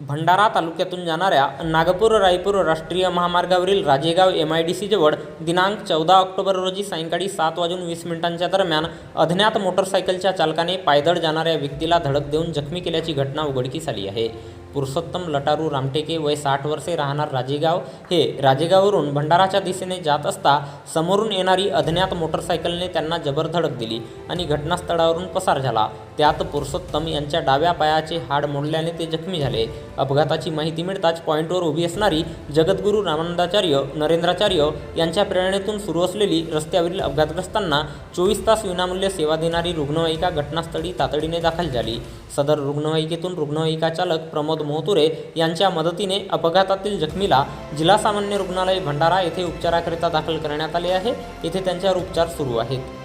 भंडारा तालुक्यातून जाणाऱ्या नागपूर रायपूर राष्ट्रीय महामार्गावरील राजेगाव एम आय डी सीजवळ दिनांक चौदा ऑक्टोबर रोजी सायंकाळी सात वाजून वीस मिनिटांच्या दरम्यान अज्ञात मोटरसायकलच्या चालकाने पायदळ जाणाऱ्या व्यक्तीला धडक देऊन जखमी केल्याची घटना उघडकीस आली आहे. पुरुषोत्तम लटारू रामटेके वय साठ वर्षे राहणार राजेगाव. हे राजेगाववरून भंडाराच्या दिशेने जात असता समोरून येणारी अज्ञात मोटरसायकलने त्यांना जबर धडक दिली आणि घटनास्थळावरून पसार झाला. त्यात पुरुषोत्तम यांच्या डाव्या पायाचे हाड मोडल्याने ते जखमी झाले. अपघाताची माहिती मिळताच पॉईंटवर उभी असणारी जगद्गुरू रामानंदाचार्य नरेंद्राचार्य यांच्या प्रेरणेतून सुरू असलेली रस्त्यावरील अपघातग्रस्तांना चोवीस तास विनामूल्य सेवा देणारी रुग्णवाहिका घटनास्थळी तातडीने दाखल झाली. सदर रुग्णवाहिकेतून रुग्णवाहिका चालक प्रमोद मोहतुरे यांच्या मदतीने अपघातातील जखमीला जिल्हा सामान्य रुग्णालय भंडारा येथे उपचाराकरिता दाखल करण्यात आले आहे. येथे त्यांच्यावर उपचार सुरू आहेत.